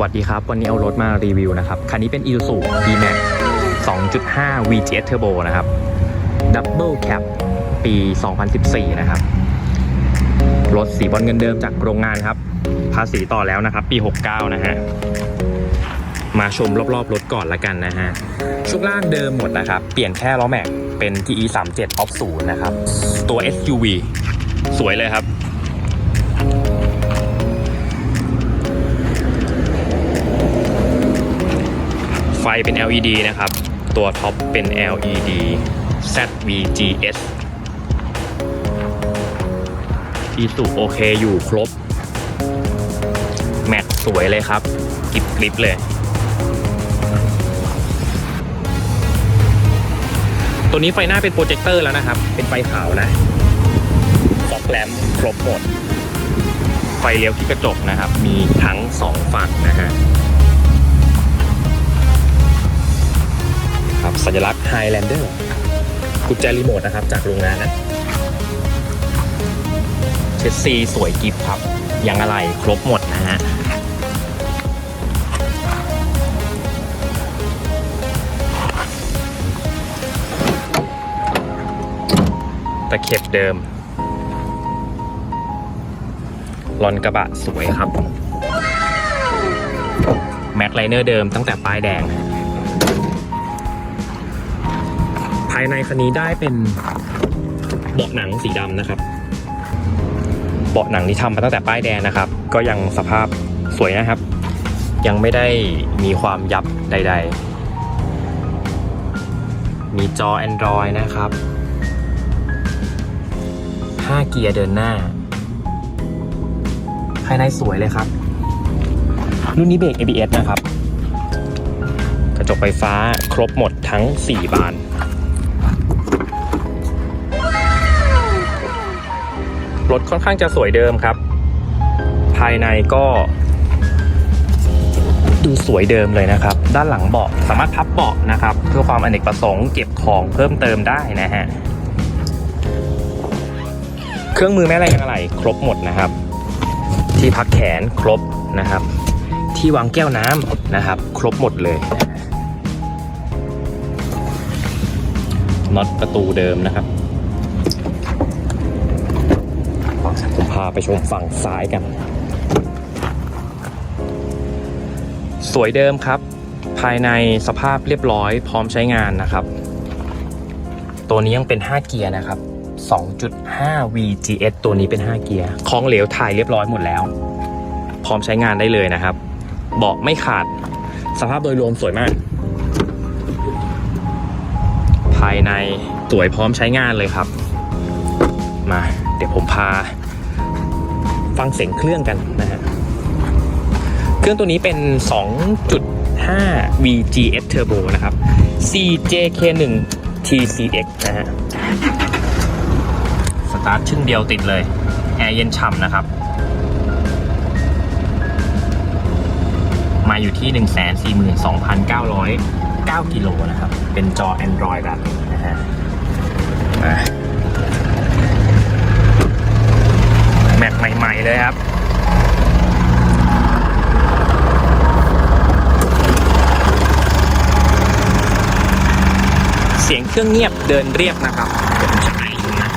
วัสดีครับ วันนี้เอารถมารีวิวนะครับ คันนี้เป็น Isuzu D-Max 2.5 VGS Turbo นะครับ Double Cab ปี 2014 นะครับ รถสีบอลเงินเดิมจากโรงงานครับ ภาษีต่อแล้วนะครับ ปี 69 นะฮะ มาชมรอบๆ รถก่อนละกันนะฮะ ช่วงล่างเดิมหมดนะครับ เปลี่ยนแค่ล้อแม็กเป็น TE 37 Off 0นะครับ ตัว SUV สวยเลยครับ ฟเป็น LED นะครับ ตัวท็อปเป็น LED ZVGS อีสุโอเคอยู่ครบ แม็กสวยเลยครับกริบกริบเลย ตัวนี้ไฟหน้าเป็นโปรเจคเตอร์แล้วนะครับ เป็นไฟขาวนะฟอกแลมครบหมด ไฟเลี้ยวที่กระจกนะครับ มีทั้งสองฝั่งนะฮะ ญลักษณ์ Highlander กุญแจรีโมทนะครับ จากโรงงานนะเชสซีสวยกิฟครับยางอะไรครบหมดนะฮะตะเข็บเดิมลอนกระบะสวยครับ แม็กไลเนอร์เดิมตั้งแต่ป้ายแดงายในคันนี้ได้เป็นเบาะหนังสีดำนะครับ เบาะหนังที่ทำมาตั้งแต่ป้ายแดงนะครับ ก็ยังสภาพสวยนะครับ ยังไม่ได้มีความยับใด ๆ มีจอ Android นะครับ 5 เกียร์เดินหน้า ภายในสวยเลยครับ รุ่นนี้เบรก ABS นะครับ กระจกไฟฟ้าครบหมดทั้ง 4 บาน รถค่อนข้างจะสวยเดิมครับ ภายในก็ ดูสวยเดิมเลยนะครับ ด้านหลังเบาะสามารถพับเบาะนะครับ เพื่อความอเนกประสงค์เก็บของเพิ่มเติมได้นะฮะเครื่องมือแม่แรงอะไรครบหมดนะครับ ที่พักแขนครบนะครับ ที่วางแก้วน้ำนะครับ ครบหมดเลยน็อตประตูเดิมนะครับ ผมพาไปชมฝั่งซ้ายกัน สวยเดิมครับ ภายในสภาพเรียบร้อยพร้อมใช้งานนะครับ ตัวนี้ยังเป็น 5 เกียร์นะครับ 2.5 VGS ตัวนี้เป็น 5 เกียร์ของเหลวถ่ายเรียบร้อยหมดแล้ว พร้อมใช้งานได้เลยนะครับ เบาะไม่ขาด สภาพโดยรวมสวยมาก ภายในสวยพร้อมใช้งานเลยครับ มา เดี๋ยวผมพา ฟังเสียงเครื่องกันนะฮะเครื่องตัวนี้เป็น 2.5 VGS Turbo นะครับ CJK1 TCX นะฮะสตาร์ทชึ่งเดียวติดเลย แอร์เย็นฉ่ำนะครับ มาอยู่ที่ 142,909กิโลนะครับ เป็นจอ Android แบบนี้นะฮะมาแม็กใหม่ ๆ เลยครับ เสียงเครื่องเงียบเดินเรียบนะครับผมจะไอดูนะ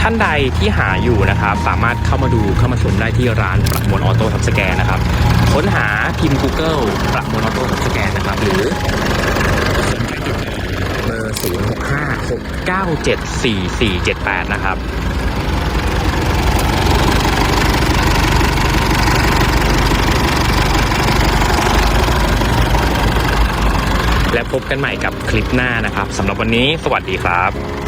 ท่านใดที่หาอยู่นะครับ สามารถเข้ามาดูเข้ามาชมได้ที่ร้านประมวลออโต้ทับสแกนนะครับ ค้นหาพิมพ์ Google ประมวลออโต้ทับสแกนนะครับ หรือสนใจติดต่อเบอร์ 0 6 5 6 9 7 4 4 7 8 นะครับ และพบกันใหม่กับคลิปหน้านะครับสำหรับวันนี้สวัสดีครับ